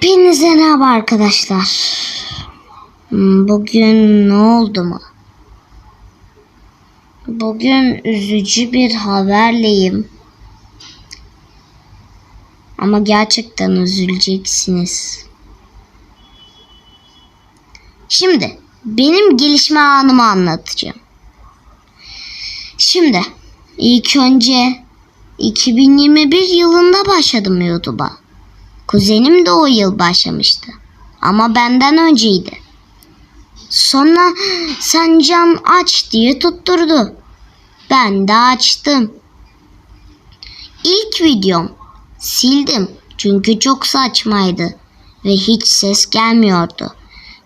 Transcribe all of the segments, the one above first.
Hepinize merhaba arkadaşlar. Hmm, Bugün ne oldu mu? Bugün üzücü bir haberleyim. Ama gerçekten üzüleceksiniz. Şimdi benim gelişme anımı anlatacağım. Şimdi ilk önce 2021 yılında başladım YouTube'a. Kuzenim de o yıl başlamıştı. Ama benden önceydi. Sonra sen can aç diye tutturdu. Ben de açtım. İlk videom sildim çünkü çok saçmaydı ve hiç ses gelmiyordu.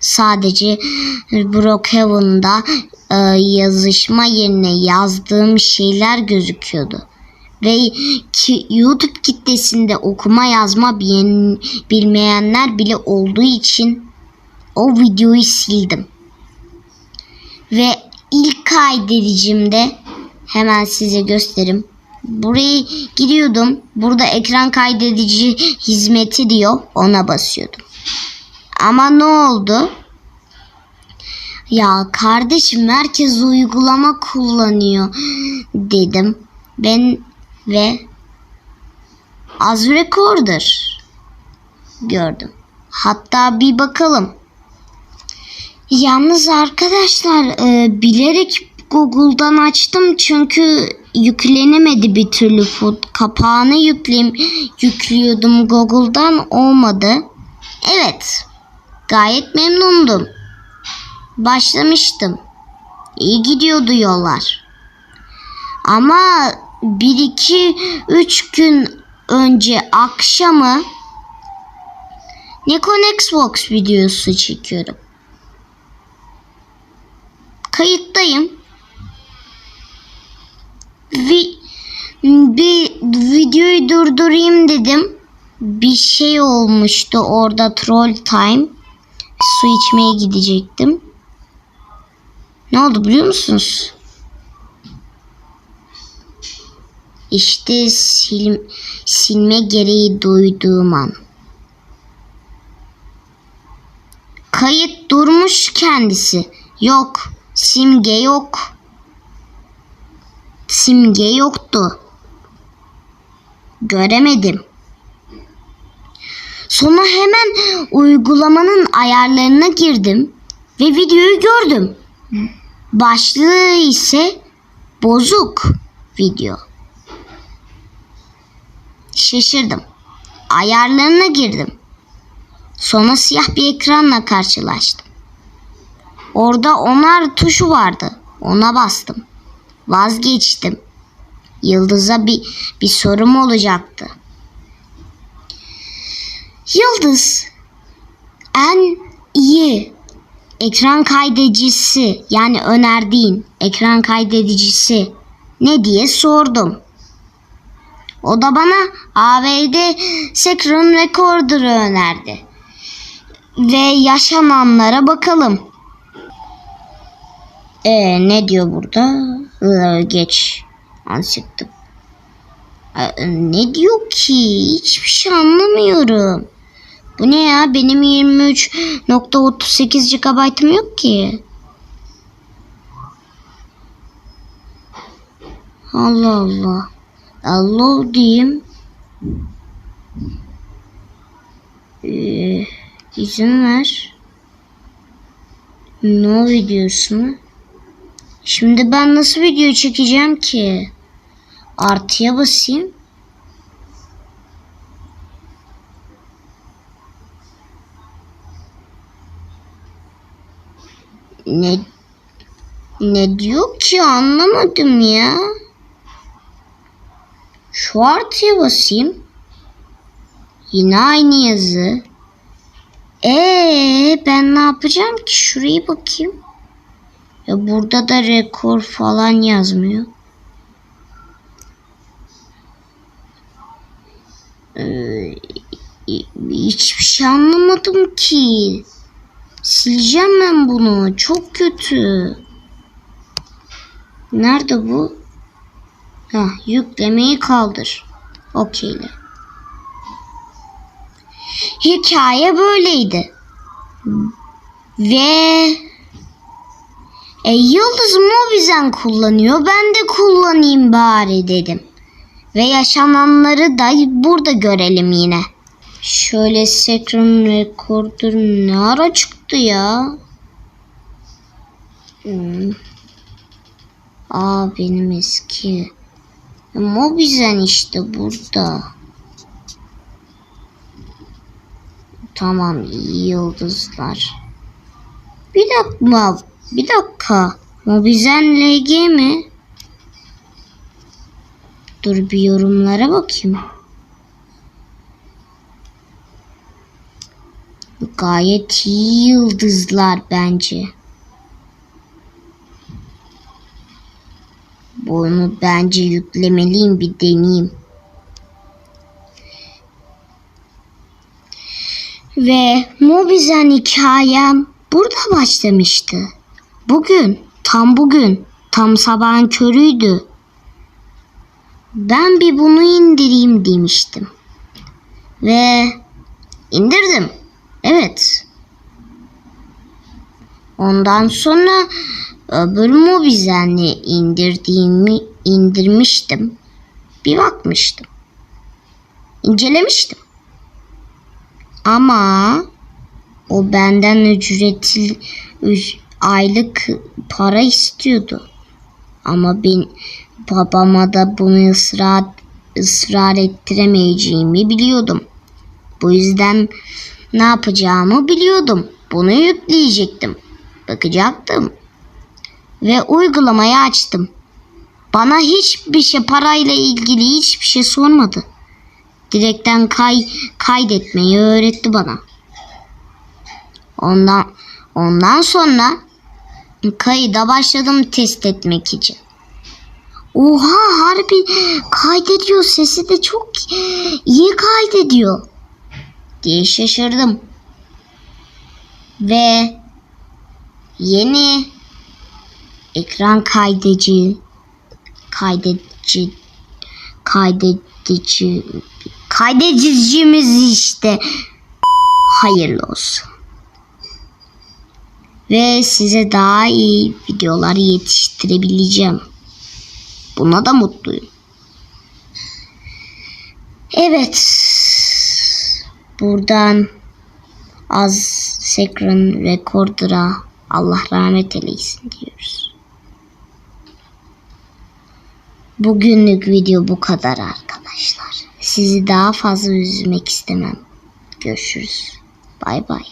Sadece Brookhaven'da e, yazışma yerine yazdığım şeyler gözüküyordu ve ki YouTube kitlesinde okuma yazma bilmeyenler bile olduğu için o videoyu sildim. Ve ilk kaydedicimde hemen size göstereyim. Buraya giriyordum. Burada ekran kaydedici hizmeti diyor. Ona basıyordum. Ama ne oldu? Ya kardeşim herkes uygulama kullanıyor dedim. Ben ve az recorder gördüm. Hatta bir bakalım. Yalnız arkadaşlar e, bilerek Google'dan açtım çünkü yüklenemedi bir türlü food kapağını yükleyim yüklüyordum Google'dan olmadı. Evet. Gayet memnundum. Başlamıştım. İyi gidiyordu yollar. Ama bir iki üç gün önce akşamı Nikon Xbox videosu çekiyorum. Kayıttayım. Vi bir videoyu durdurayım dedim. Bir şey olmuştu orada troll time. Su içmeye gidecektim. Ne oldu biliyor musunuz? İşte sil, silme gereği duyduğum an. Kayıt durmuş kendisi. Yok. Simge yok. Simge yoktu. Göremedim. Sonra hemen uygulamanın ayarlarına girdim ve videoyu gördüm. Başlığı ise bozuk video. Şaşırdım. Ayarlarına girdim. Sonra siyah bir ekranla karşılaştım. Orada onar tuşu vardı. Ona bastım. Vazgeçtim. Yıldız'a bir, bir sorum olacaktı. Yıldız en iyi ekran kaydedicisi yani önerdiğin ekran kaydedicisi ne diye sordum. O da bana AVD Screen Recorder'ı önerdi. Ve yaşananlara bakalım. E ne diyor burada? Ee, geç. Ansıktım. Ee, ne diyor ki? Hiçbir şey anlamıyorum. Bu ne ya? Benim 23.38 GB'ım yok ki. Allah Allah. Allah diyeyim. Ee, izin ver. Ne videosunu? Şimdi ben nasıl video çekeceğim ki? Artıya basayım. Ne ne diyor ki anlamadım ya. Şu artıya basayım. Yine aynı yazı. Ee ben ne yapacağım ki? Şuraya bakayım. Ya burada da rekor falan yazmıyor. Ee, hiçbir şey anlamadım ki. Sileceğim ben bunu. Çok kötü. Nerede bu? Ha, yüklemeyi kaldır. Okeyle. Hikaye böyleydi. Ve e, Yıldız Mobizen kullanıyor. Ben de kullanayım bari dedim. Ve yaşananları da burada görelim yine. Şöyle Secret Recorder ne ara çıktı ya? Hmm. Aa benim eski. Mobizen işte burada. Tamam yıldızlar. Bir dakika. Bir dakika. Mobizen LG mi? Dur bir yorumlara bakayım. Gayet iyi yıldızlar bence. Bunu bence yüklemeliyim bir deneyeyim. Ve Mobizen hikayem burada başlamıştı. Bugün, tam bugün, tam sabahın körüydü. Ben bir bunu indireyim demiştim. Ve indirdim. Evet. Ondan sonra öbür Mobizen'i indirdiğimi indirmiştim. Bir bakmıştım. İncelemiştim. Ama o benden ücretli üc- aylık para istiyordu. Ama ben babama da bunu ısrar ısrar ettiremeyeceğimi biliyordum. Bu yüzden ne yapacağımı biliyordum. Bunu yükleyecektim. Bakacaktım. Ve uygulamayı açtım. Bana hiçbir şey parayla ilgili hiçbir şey sormadı. Direkten kay kaydetmeyi öğretti bana. Ondan ondan sonra kayıda başladım test etmek için. Oha harbi kaydediyor sesi de çok iyi kaydediyor diye şaşırdım. Ve yeni ekran kaydedici kaydedici kaydedici kaydedicimiz işte hayırlı olsun. Ve size daha iyi videolar yetiştirebileceğim. Buna da mutluyum. Evet. Buradan az Sekran Recorder'a Allah rahmet eylesin diyoruz. Bugünlük video bu kadar arkadaşlar. Sizi daha fazla üzmek istemem. Görüşürüz. Bay bay.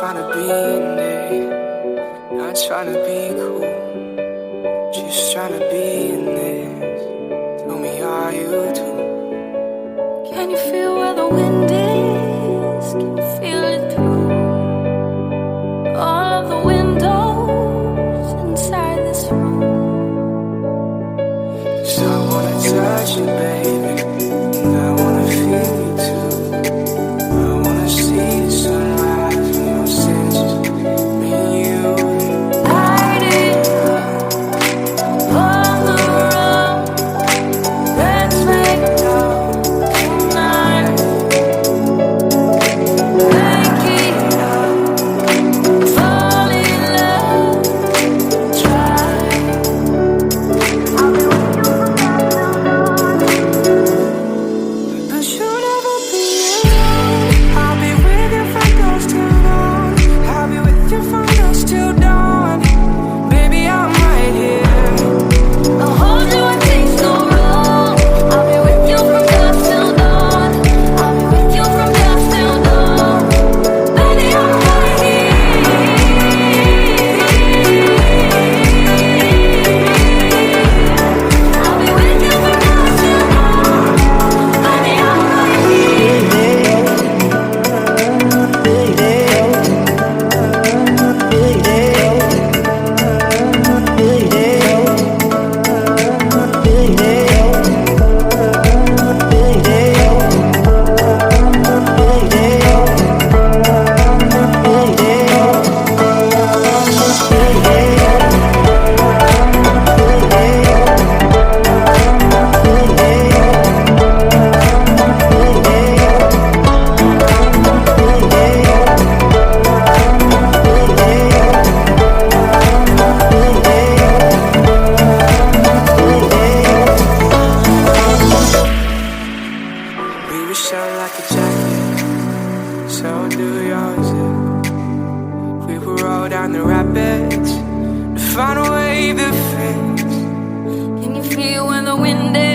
Trying to be in it, not trying to be cool, just trying to be in this. Tell me, are you too? Can you feel passion. the jacket, so do yours. We will roll down the rapids to find a way that fits. Can you feel when the wind is?